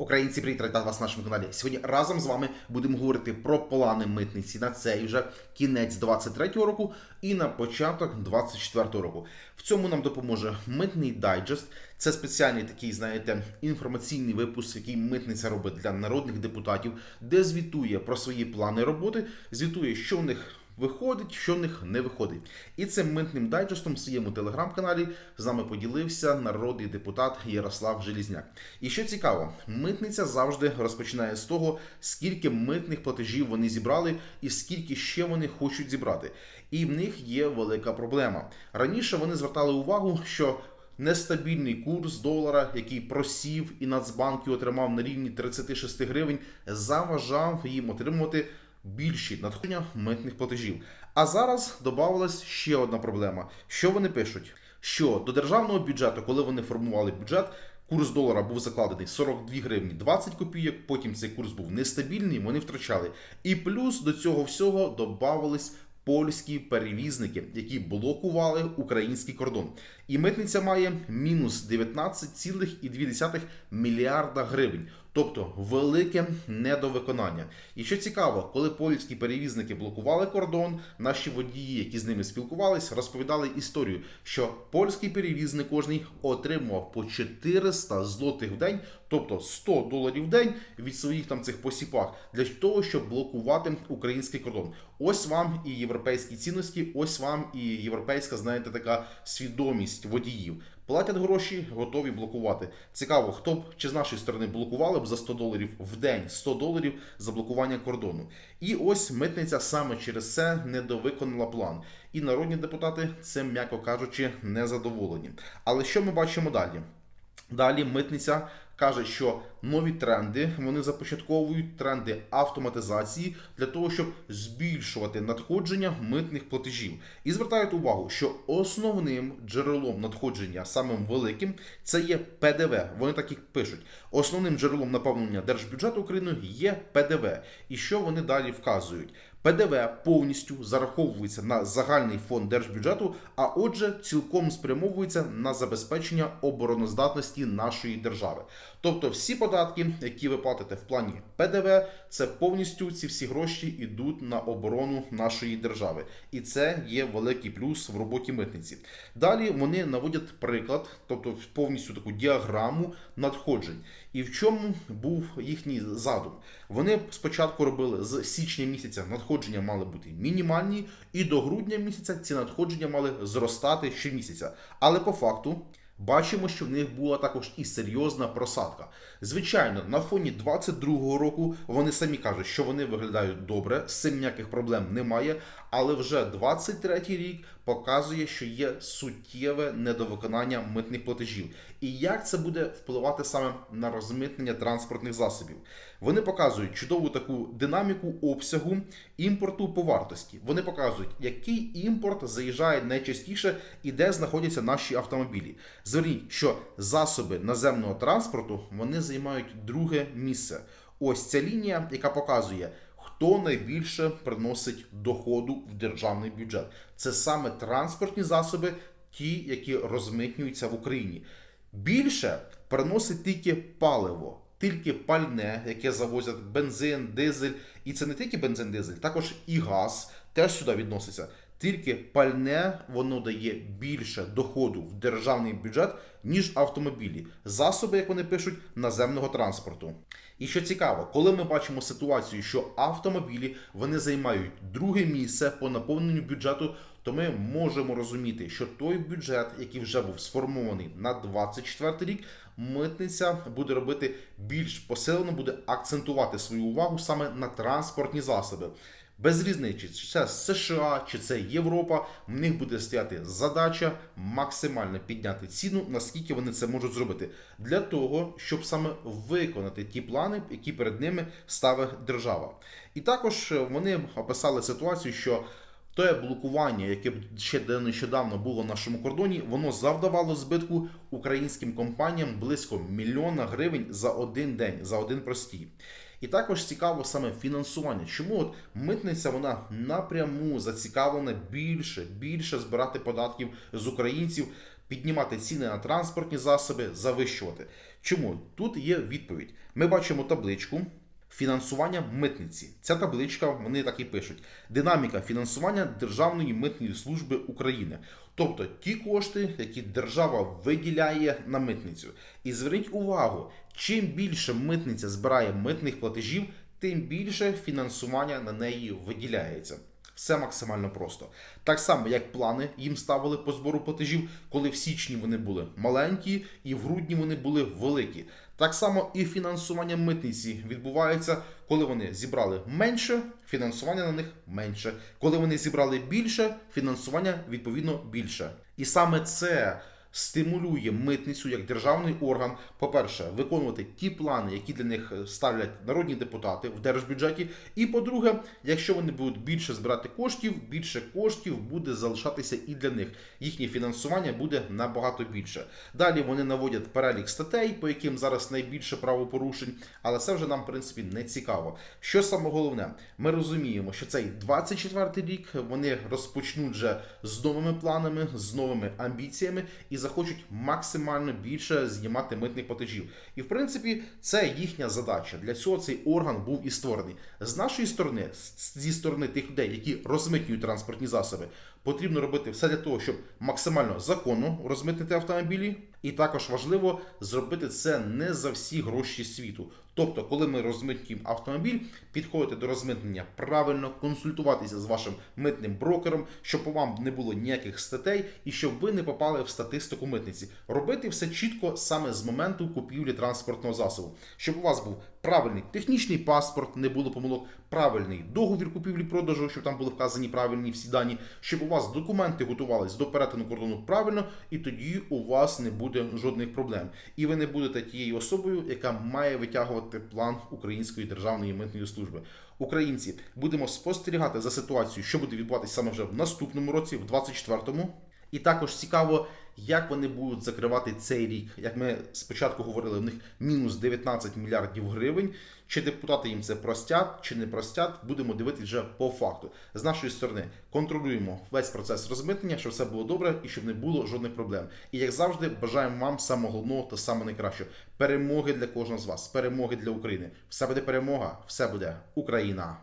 Українці, привіт, рада вас на нашому каналі. Сьогодні разом з вами будемо говорити про плани митниці на цей вже кінець 23-го року і на початок 24-го року. В цьому нам допоможе митний дайджест. Це спеціальний такий, знаєте, інформаційний випуск, який митниця робить для народних депутатів, де звітує про свої плани роботи, звітує, що в них виходить, що в них не виходить. І цим митним дайджестом в своєму телеграм-каналі з нами поділився народний депутат Ярослав Желізняк. І що цікаво, митниця завжди розпочинає з того, скільки митних платежів вони зібрали і скільки ще вони хочуть зібрати. І в них є велика проблема. Раніше вони звертали увагу, що Нестабільний курс долара, який просів і Нацбанк отримав на рівні 36 гривень, заважав їм отримувати більші надходження митних платежів. А зараз додавалась ще одна проблема. Що вони пишуть? Що до державного бюджету, коли вони формували бюджет, курс долара був закладений 42 гривні 20 копійок. Потім цей курс був нестабільний, вони втрачали. І плюс до цього всього додавались польські перевізники, які блокували український кордон. І митниця має мінус 19,2 мільярда гривень. Тобто велике недовиконання. І що цікаво, коли польські перевізники блокували кордон, наші водії, які з ними спілкувались, розповідали історію, що польський перевізник кожний отримував по 400 злотих в день, тобто 100 доларів в день від своїх там цих посіпах, для того, щоб блокувати український кордон. Ось вам і європейські цінності, ось вам і європейська, знаєте, така свідомість водіїв. Платять гроші, готові блокувати. Цікаво, хто б чи з нашої сторони блокували б за 100 доларів в день 100 доларів за блокування кордону. І ось митниця саме через це недовиконала план. І народні депутати цим, м'яко кажучи, не задоволені. Але що ми бачимо далі? Далі митниця каже, що нові тренди вони започатковують тренди автоматизації для того, щоб збільшувати надходження митних платежів. І звертають увагу, що основним джерелом надходження, самим великим, це є ПДВ. Вони так і пишуть. Основним джерелом наповнення держбюджету України є ПДВ. І що вони далі вказують? ПДВ повністю зараховується на загальний фонд держбюджету, а отже, цілком спрямовується на забезпечення обороноздатності нашої держави. Тобто, всі податки, які ви платите в плані ПДВ, це повністю ці всі гроші йдуть на оборону нашої держави, і це є великий плюс в роботі митниці. Далі вони наводять приклад, тобто повністю таку діаграму надходжень. І в чому був їхній задум? Вони спочатку робили з січня місяця надходження мали бути мінімальні, і до грудня місяця ці надходження мали зростати щомісяця. Але по факту. Бачимо, що в них була також і серйозна просадка. Звичайно, на фоні 22-го року вони самі кажуть, що вони виглядають добре, з цим ніяких проблем немає. Але вже 23-й рік показує, що є суттєве недовиконання митних платежів. І як це буде впливати саме на розмитнення транспортних засобів? Вони показують чудову таку динаміку обсягу імпорту по вартості. Вони показують, який імпорт заїжджає найчастіше і де знаходяться наші автомобілі. Зверніть, що засоби наземного транспорту вони займають друге місце. Ось ця лінія, яка показує. Хто найбільше приносить доходу в державний бюджет? Це саме транспортні засоби, ті, які розмитнюються в Україні. Більше приносить тільки паливо, тільки пальне, яке завозять бензин, дизель. І це не тільки бензин, дизель, також і газ теж сюди відноситься. Тільки пальне воно дає більше доходу в державний бюджет, ніж автомобілі, засоби, як вони пишуть, наземного транспорту. І що цікаво, коли ми бачимо ситуацію, що автомобілі вони займають друге місце по наповненню бюджету, то ми можемо розуміти, що той бюджет, який вже був сформований на 24 рік, митниця буде робити більш посилено, буде акцентувати свою увагу саме на транспортні засоби. Без різниці, чи це США, чи це Європа, в них буде стояти задача максимально підняти ціну, наскільки вони це можуть зробити, для того, щоб саме виконати ті плани, які перед ними ставить держава. І також вони описали ситуацію, що те блокування, яке ще нещодавно було на нашому кордоні, воно завдавало збитку українським компаніям близько мільйона гривень за один день, за один простій. І також цікаво саме фінансування. Чому от митниця вона напряму зацікавлена більше, більше збирати податків з українців, піднімати ціни на транспортні засоби, завищувати. Чому? Тут є відповідь. Ми бачимо табличку. Фінансування митниці. Ця табличка, вони так і пишуть: динаміка фінансування Державної митної служби України. Тобто ті кошти, які держава виділяє на митницю. І зверніть увагу, чим більше митниця збирає митних платежів, тим більше фінансування на неї виділяється. Все максимально просто. Так само, як плани їм ставили по збору платежів, коли в січні вони були маленькі і в грудні вони були великі. Так само і фінансування митниці відбувається, коли вони зібрали менше, фінансування на них менше. Коли вони зібрали більше, фінансування відповідно більше. І саме це стимулює митницю як державний орган, по-перше, виконувати ті плани, які для них е, ставлять народні депутати в держбюджеті. І по-друге, якщо вони будуть більше збирати коштів, більше коштів буде залишатися і для них. Їхнє фінансування буде набагато більше. Далі вони наводять перелік статей, по яким зараз найбільше правопорушень, але це вже нам, в принципі, не цікаво. Що саме головне, ми розуміємо, що цей 24 рік вони розпочнуть вже з новими планами, з новими амбіціями і захочуть максимально більше знімати митних платежів. І в принципі, це їхня задача. Для цього цей орган був і створений. З нашої сторони, зі сторони тих людей, які розмитнюють транспортні засоби, потрібно робити все для того, щоб максимально законно розмитнити автомобілі. І також важливо зробити це не за всі гроші світу. Тобто, коли ми розмитнюємо автомобіль, підходити до розмитнення правильно, консультуватися з вашим митним брокером, щоб по вам не було ніяких статей і щоб ви не попали в статистику митниці. Робити все чітко саме з моменту купівлі транспортного засобу, щоб у вас був правильний технічний паспорт, не було помилок, правильний договір купівлі-продажу, щоб там були вказані правильні всі дані, щоб у вас документи готувались до перетину кордону правильно, і тоді у вас не буде жодних проблем. І ви не будете тією особою, яка має витягувати план Української державної митної служби. Українці будемо спостерігати за ситуацією, що буде відбуватися саме вже в наступному році, в 24-му. І також цікаво, як вони будуть закривати цей рік. Як ми спочатку говорили, в них мінус 19 мільярдів гривень. Чи депутати їм це простять, чи не простять, будемо дивитися вже по факту. З нашої сторони контролюємо весь процес розмитнення, щоб все було добре і щоб не було жодних проблем. І як завжди, бажаємо вам самого головного та самого найкращого перемоги для кожного з вас, перемоги для України. Все буде перемога, все буде Україна.